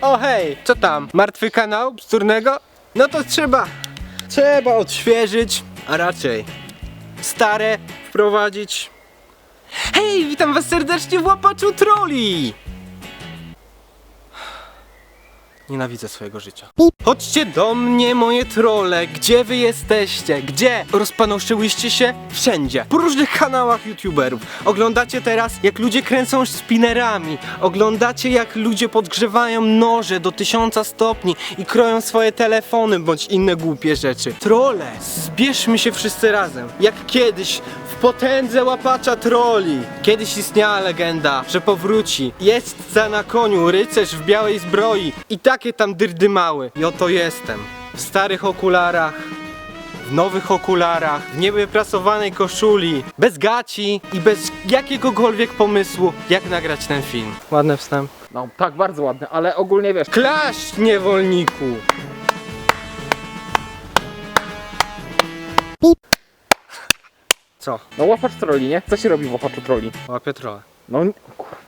O hej, co tam? Martwy kanał bzdurnego? No to trzeba, trzeba odświeżyć, a raczej stare wprowadzić. Hej, witam was serdecznie w łapaczu troli! Nienawidzę swojego życia. Chodźcie do mnie, moje trole. Gdzie wy jesteście? Gdzie? Rozpanoszyłyście się? Wszędzie. Po różnych kanałach youtuberów. Oglądacie teraz, jak ludzie kręcą spinnerami. Oglądacie, jak ludzie podgrzewają noże do tysiąca stopni i kroją swoje telefony bądź inne głupie rzeczy. Trole, zbierzmy się wszyscy razem. Jak kiedyś w potędze łapacza troli. Kiedyś istniała legenda, że powróci. Jest za na koniu rycerz w białej zbroi i takie tam dyrdymały. I oto jestem. W starych okularach, w nowych okularach, w niewyprasowanej koszuli, bez gaci i bez jakiegokolwiek pomysłu, jak nagrać ten film. Ładny wstęp. No tak, bardzo ładny, ale ogólnie wiesz. Klaść, niewolniku! Co? No łapacz troli, nie? Co się robi w łapaczu troli? Łapie trochę. No,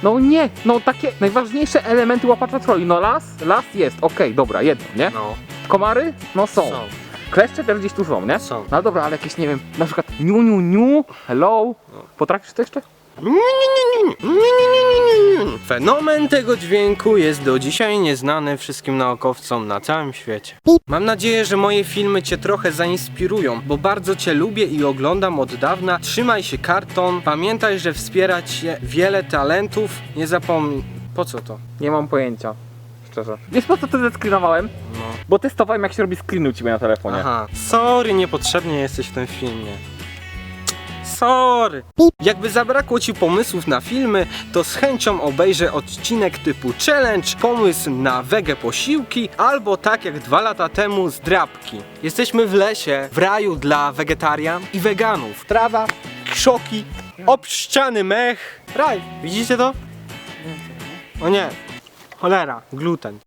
no nie, no takie najważniejsze elementy łapacza troli. No las, las jest, okej, dobra, jedno, nie? No. Komary? No są. Są. Kleszcze też gdzieś tu są, nie? Są. No dobra, ale jakieś, nie wiem, na przykład niu, niu, niu, hello. Potrafisz to jeszcze? Fenomen tego dźwięku jest do dzisiaj nieznany wszystkim naukowcom na całym świecie. Mam nadzieję, że moje filmy Cię trochę zainspirują, bo bardzo Cię lubię i oglądam od dawna. Trzymaj się karton, pamiętaj, że wspierać się wiele talentów. Nie zapomnij. Po co to? Nie mam pojęcia. Szczerze. Wiesz po co to zescreenowałem? No. Bo testowałem jak się robi screen u ciebie na telefonie. Aha. Sorry, niepotrzebnie jesteś w tym filmie. Sorry. Jakby zabrakło ci pomysłów na filmy, to z chęcią obejrzę odcinek typu challenge, pomysł na wege posiłki, albo tak jak dwa lata temu zdrabki. Jesteśmy w lesie, w raju dla wegetarian i weganów. Trawa, krzoki, obszczany mech. Raj, widzicie to? O nie. Cholera, gluten.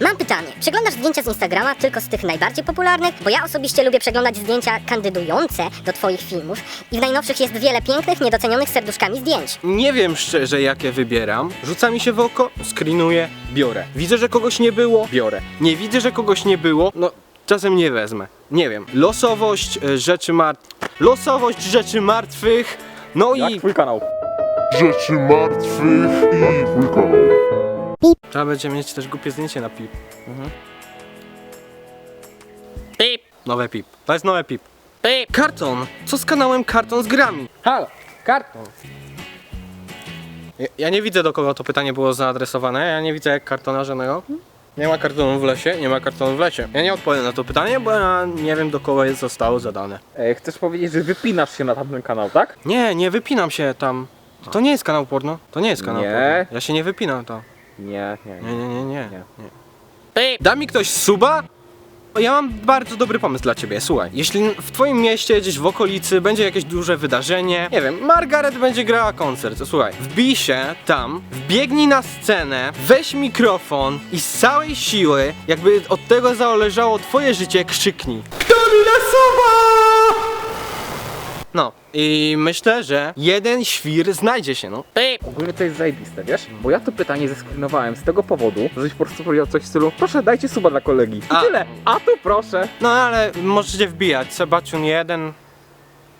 Mam pytanie. Przeglądasz zdjęcia z Instagrama tylko z tych najbardziej popularnych? Bo ja osobiście lubię przeglądać zdjęcia kandydujące do Twoich filmów i w najnowszych jest wiele pięknych, niedocenionych serduszkami zdjęć. Nie wiem szczerze jakie wybieram. Rzuca mi się w oko, screenuję, biorę. Widzę, że kogoś nie było, biorę. Nie widzę, że kogoś nie było, no czasem nie wezmę. Nie wiem. Losowość e, rzeczy mart... Losowość rzeczy martwych. No Jak i twój kanał? rzeczy martwych i twój kanał. Trzeba będzie mieć też głupie zdjęcie na pip. Mhm. Pip. Nowe pip. To jest nowe pip. Pip. Karton. Co z kanałem Karton z grami? Halo, karton. Ja, ja nie widzę do kogo to pytanie było zaadresowane, ja nie widzę jak kartona żadnego. Nie ma kartonu w lesie, nie ma kartonu w lesie. Ja nie odpowiem na to pytanie, bo ja nie wiem do kogo jest zostało zadane. E, chcesz powiedzieć, że wypinasz się na tamten kanał, tak? Nie, nie wypinam się tam. To nie jest kanał porno. To nie jest kanał Nie. porno. Ja się nie wypinam tam. Nie, nie, Nie, nie, nie, nie. Nie. nie. Da mi ktoś suba? Ja mam bardzo dobry pomysł dla ciebie. Słuchaj, jeśli w twoim mieście, gdzieś w okolicy będzie jakieś duże wydarzenie, nie wiem, Margaret będzie grała koncert, to słuchaj, wbij się tam, wbiegnij na scenę, weź mikrofon i z całej siły, jakby od tego zależało twoje życie, krzyknij. Daj mi na suba! No, i myślę, że jeden świr znajdzie się, no. Ogólnie to jest zajebiste, wiesz? Bo ja to pytanie zescreenowałem z tego powodu, żeś po prostu powiedział coś w stylu Proszę, dajcie suba dla kolegi. I A. tyle. A tu proszę. No ale możecie wbijać Sebaciun 1.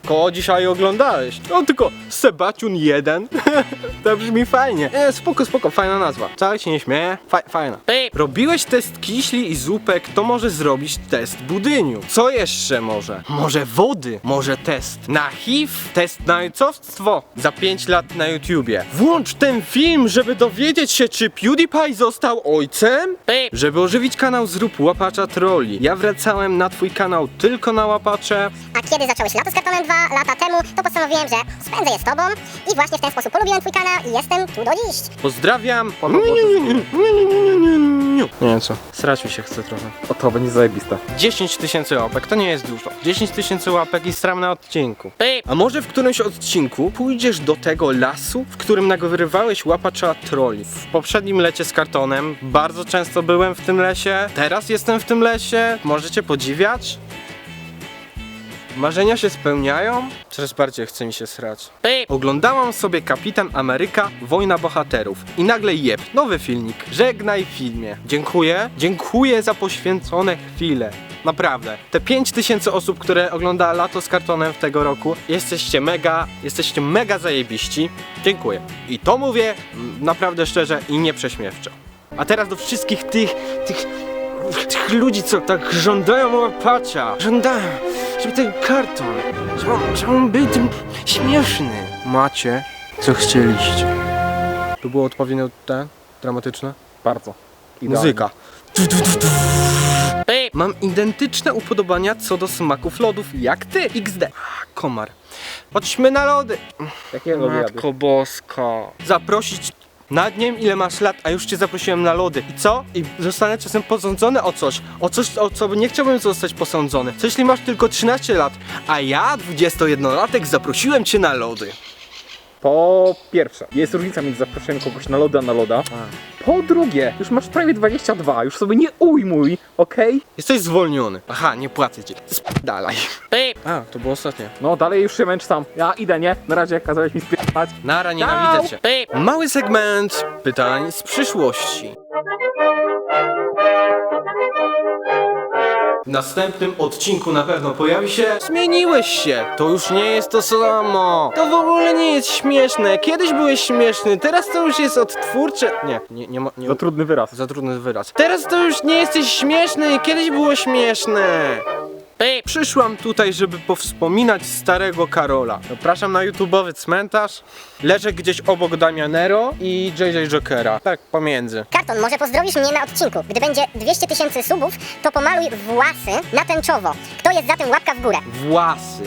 Koło dzisiaj oglądałeś. No tylko Sebaciun 1. to brzmi fajnie. E, spoko, spoko, fajna nazwa. Wcale się nie śmieję. Fa fajna. Robiłeś test kiśli i zupek, to może zrobić test budyniu. Co jeszcze może? Może wody? Może test na HIV? Test na ojcowstwo? Za 5 lat na YouTubie. Włącz ten film, żeby dowiedzieć się, czy PewDiePie został ojcem? Żeby ożywić kanał, zrób łapacza troli. Ja wracałem na twój kanał tylko na łapacze. A kiedy zacząłeś lato z kartonem dwa lata temu, to postanowiłem, że spędzę je z Tobą i właśnie w ten sposób polubiłem Twój kanał i jestem tu do dziś. Pozdrawiam. Nie wiem co. Srać mi się chce trochę. O to będzie zajebiste. 10 tysięcy łapek to nie jest dużo. 10 tysięcy łapek i stram na odcinku. A może w którymś odcinku pójdziesz do tego lasu, w którym nagrywałeś łapacza troli? W poprzednim lecie z kartonem bardzo często byłem w tym lesie. Teraz jestem w tym lesie. Możecie podziwiać. Marzenia się spełniają? Coraz bardziej chce mi się srać. Oglądałam sobie Kapitan Ameryka Wojna Bohaterów i nagle jeb, nowy filmik. Żegnaj filmie. Dziękuję. Dziękuję za poświęcone chwile. Naprawdę. Te 5000 osób, które ogląda Lato z kartonem w tego roku, jesteście mega, jesteście mega zajebiści. Dziękuję. I to mówię mm, naprawdę szczerze i nieprześmiewczo. A teraz do wszystkich tych, tych, tych ludzi, co tak żądają łapacia. Żądają, żeby ten karton, żeby on, żeby on był tym śmieszny. Macie, co chcieliście. To było odpowiednio te, dramatyczne? Bardzo. Idealnie. Muzyka. Mam identyczne upodobania co do smaków lodów, jak ty, XD. Komar. Chodźmy na lody. Jakie lody jadłeś? Matko boska. Zaprosić nad dniem ile masz lat, a już cię zaprosiłem na lody. I co? I zostanę czasem posądzony o coś. O coś, o co nie chciałbym zostać posądzony. Co jeśli masz tylko 13 lat, a ja, 21-latek, zaprosiłem cię na lody. Po pierwsze, jest różnica między zaproszeniem kogoś na loda a na loda. Po drugie, już masz prawie 22, już sobie nie ujmuj, okej? Jesteś zwolniony. Aha, nie płacę ci. Dalej. A, to było ostatnie. No dalej już się męcz sam. Ja idę, nie? Na razie kazałeś mi spierdać. Nara, nienawidzę cię. Mały segment pytań z przyszłości. Następnym odcinku na pewno pojawi się Zmieniłeś się, to już nie jest to samo. To w ogóle nie jest śmieszne. Kiedyś byłeś śmieszny, teraz to już jest odtwórcze Nie, nie, nie, ma- nie To trudny wyraz. za trudny wyraz. Teraz to już nie jesteś śmieszny, kiedyś było śmieszne Przyszłam tutaj, żeby powspominać starego Karola. Zapraszam na YouTube'owy cmentarz. Leżę gdzieś obok Damianero i JJ Jokera. Tak, pomiędzy. Karton, może pozdrowisz mnie na odcinku. Gdy będzie 200 tysięcy subów, to pomaluj własy na tęczowo. Kto jest za tym łapka w górę? Własy.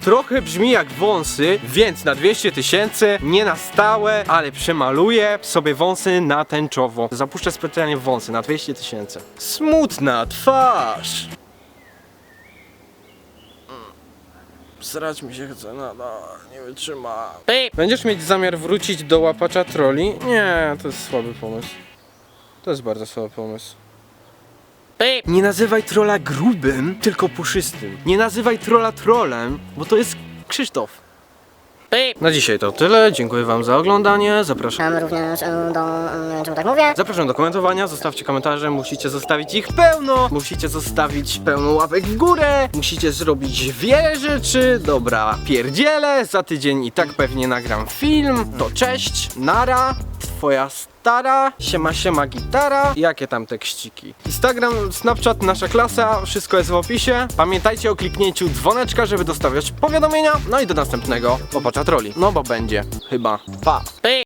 Trochę brzmi jak wąsy, więc na 200 tysięcy, nie na stałe, ale przemaluję sobie wąsy na tęczowo. Zapuszczę specjalnie wąsy na 200 tysięcy. Smutna twarz. Srać mi się chce, no, no nie wytrzyma. Będziesz mieć zamiar wrócić do łapacza troli? Nie, to jest słaby pomysł. To jest bardzo słaby pomysł. Nie nazywaj trolla grubym, tylko puszystym. Nie nazywaj trolla trolem, bo to jest Krzysztof. Na dzisiaj to tyle. Dziękuję Wam za oglądanie. Zapraszam. Mam również e, do... e, czemu tak mówię? Zapraszam do komentowania, zostawcie komentarze, musicie zostawić ich pełno, musicie zostawić pełno łapek w górę, musicie zrobić wiele rzeczy, dobra, pierdziele, za tydzień i tak pewnie nagram film, to cześć, nara, twoja stara, siema siema gitara, jakie tam tekściki. Instagram, Snapchat, nasza klasa, wszystko jest w opisie, pamiętajcie o kliknięciu dzwoneczka, żeby dostawiać powiadomienia, no i do następnego, popacza troli, no bo będzie, chyba, pa.